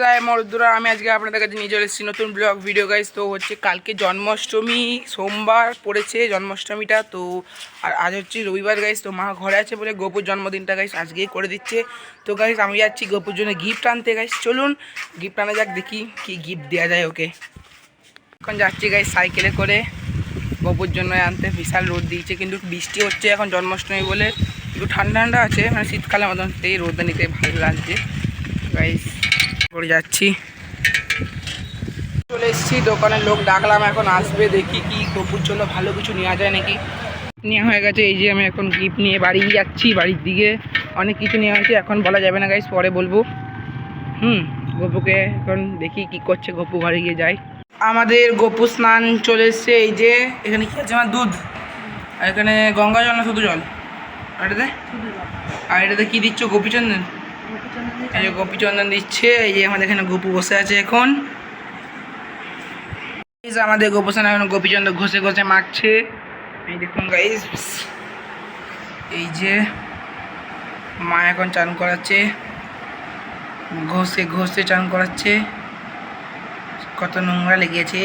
জয় মরদুরা। আমি আজকে আপনাদের কাছে নিয়ে চলে এসেছি নতুন ব্লগ ভিডিও গাইজ তো হচ্ছে কালকে জন্মাষ্টমী, সোমবার পড়েছে জন্মাষ্টমীটা। তো আর আজ হচ্ছে রবিবার গাইজ তো মা ঘরে আছে বলে গোপুর জন্মদিনটা গাইজ আজকেই করে দিচ্ছে। তো গাইজ আমি যাচ্ছি গোপুর জন্য গিফট আনতে গাইজ চলুন গিফট আনা যাক, দেখি কি গিফট দেওয়া যায় ওকে। এখন যাচ্ছি গাইজ সাইকেলে করে গোপুর জন্য আনতে। বিশাল রোদ দিয়েছে, কিন্তু বৃষ্টি হচ্ছে এখন জন্মাষ্টমী বলে। একটু ঠান্ডা ঠান্ডা আছে মানে শীতকালের মতন এই রোদটা নিতে ভালো লাগছে গাইস করে যাচ্ছি। চলে এসেছি, দোকানের লোক ডাকলাম, এখন আসবে, দেখি কি গোপুর জন্য ভালো কিছু নেওয়া যায় নাকি। নেওয়া হয়ে গেছে, এই যে আমি এখন গিফট নিয়ে বাড়ি যাচ্ছি, বাড়ির দিকে। অনেক কিছু নেওয়া হয়েছে, এখন বলা যাবে না গাইস পরে বলব। হুম, গপুকে এখন দেখি কি করছে, গপু ঘরে গিয়ে যাই। আমাদের গপু স্নান চলে এসছে, এই যে এখানে কি আছে আমার দুধ? আর এখানে গঙ্গা জল না শুধু জল? আর এটাতে? আর এটাতে কি দিচ্ছ গোপীচন্দন এই যে গোপীচন্দন দিচ্ছে, এই যে আমাদের এখানে গপু বসে আছে এখন। আমাদের গোপসান এখন গোপীচন্দ্র ঘষে ঘষে মাখছে। এই দেখুন গাইস এই যে মা এখন চান করাচ্ছে, ঘষে ঘষে চান করাচ্ছে। কত নোংরা লেগেছে।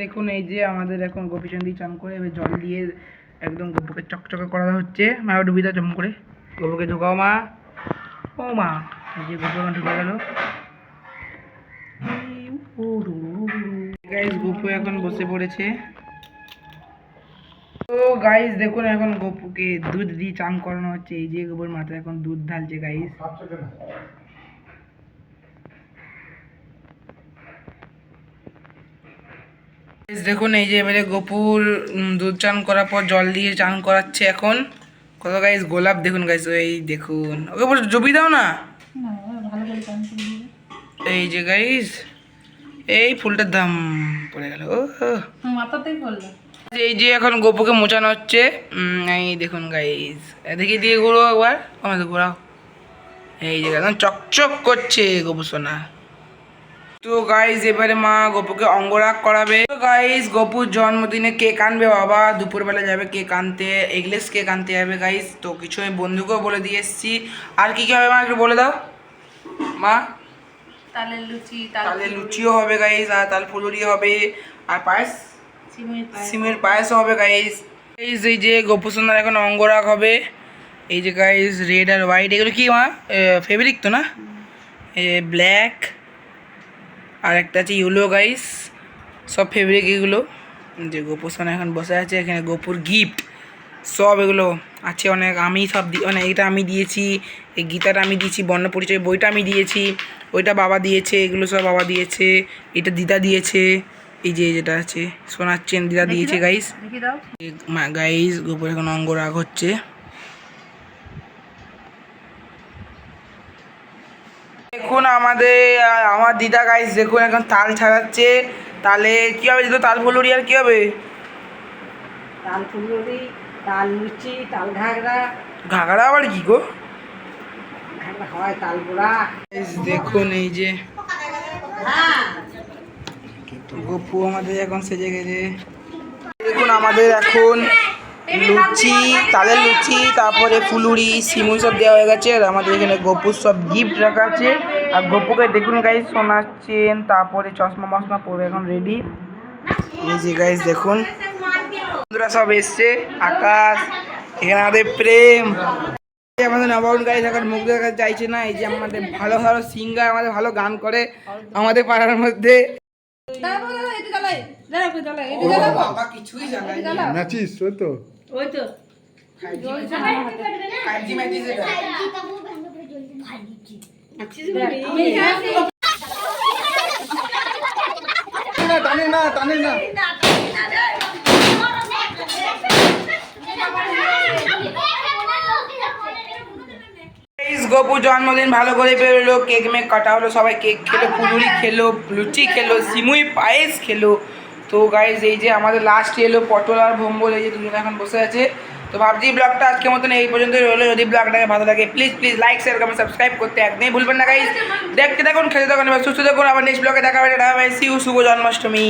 দেখুন এই যে আমাদের এখন গোপীচন্দ্রী চান করে এবার জল দিয়ে একদম গপুকে চকচকে করা হচ্ছে। মা ডুবি দাও জম করে। গপুকে ঢুকাও মা। ও মা যে গপু এখন ঢুকে গেল গাইস গপু এখন বসে পড়েছে। তো গাইস দেখুন এখন গপুকে দুধ দিয়ে চান করানো হচ্ছে। এই যে গোবর মাথায় এখন দুধ ঢালছে গাইস দেখুন, এই যে এবারে গোপুর দুধ চান করার পর জল দিয়ে চান করাচ্ছে এখন। কত গাইস গোলাপ দেখুন গাইস এই দেখুন। ওকে বলে জবি দাও না? এই যে গাইস এই ফুলটার দাম পড়ে গেল ও। মাথাতেই পড়ল। এই যে এখন গোপুকে মোচানো হচ্ছে এই দেখুন গাইস এদিকে দিয়ে ঘুরো একবার আমাদের ঘোরাও। এই যে একদম চকচক করছে গোপু সোনা। তো গাইস এবারে মা গোপুকে অঙ্গরাগ করাবে। তো গাইস গোপুর জন্মদিনে কেক আনবে বাবা। দুপুরবেলা যাবে কেক আনতে এগলেস কেক আনতে যাবে গাইস তো কিছু আমি বন্ধুকেও বলে দিয়ে এসেছি। আর কি কি হবে মা একটু বলে দাও। মা? তালের লুচি তাহলে লুচিও হবে গাইস আর তাল ফুলুরি হবে। আর পায়েস? সিমের পায়েসও হবে গাইস গাইস এই যে গোপুসোনার এখন অঙ্গরাগ হবে। এই যে গাইস রেড আর হোয়াইট এগুলো কি মা? ফেব্রিক তো না? ব্ল্যাক আর একটা আছে ইউলো গাইস সব ফেব্রিক এগুলো। যে গোপুসোনা এখন বসে আছে এখানে গোপুর গিফট সব এগুলো আছে অনেক আমি সব দি মানে এটা আমি দিয়েছি এই গীতাটা আমি দিয়েছি বর্ণ পরিচয় বইটা আমি দিয়েছি ওইটা বাবা দিয়েছে এগুলো সব বাবা দিয়েছে এটা দিদা দিয়েছে এই যে যেটা আছে সোনার চেন দিদা দিয়েছে গাইস গাইস গোপুর এখন অঙ্গ রাগ হচ্ছে। দেখুন আমাদের আমার দিদা গাইস দেখুন এখন তাল ছাড়াচ্ছে। তালে কি হবে দিদা? তাল ফুলুরি আর কি হবে? তাল ফুলুরি তাল লুচি তাল ঘাগরা। ঘাগড়া আবার কি গো? হয় তাল Guys, দেখুন এই যে। গপু আমাদের এখন সেজে গেছে। দেখুন আমাদের এখন লুচি তালের লুচি তারপরে ফুলুরি সিমুই সব দেওয়া হয়ে গেছে আর আমাদের এখানে গপুর সব গিফট রাখা আছে। আর গপুকে দেখুন গাইজ সোনার চেন তারপরে চশমা মশমা পরে এখন রেডি এই যে গাইজ দেখুন। বন্ধুরা সব এসছে আকাশ এখানে আমাদের প্রেম। আমাদের নবাবন গাইজ এখন মুখ দেখা চাইছে না এই যে আমাদের ভালো ভালো সিঙ্গার আমাদের ভালো গান করে আমাদের পাড়ার মধ্যে। নাচিস ওই তো। ওই তো। টানে না টানে না। গাইস গপু জন্মদিন ভালো করে বেরোলো, কেক মেক কাটা হলো, সবাই কেক খেলো ফুলুরি খেলো, লুচি খেলো, সিমুই পায়েস খেলো। তো গাইজ এই যে আমাদের লাস্ট এলো পটল আর ভম্বল, এই যে দুজন এখন বসে আছে। তো ভাবছি ব্লগটা আজকের মতন এই পর্যন্ত রইল। যদি ব্লগটাকে ভালো লাগে please please like share comment subscribe করতে একদমই ভুলবেন না গাইজ দেখতে থাকুন, খেতে থাকুন সুস্থ থাকুন। আবার নেক্সট ব্লগে দেখা হবে। টাটা বাই সি ইউ শুভ জন্মাষ্টমী।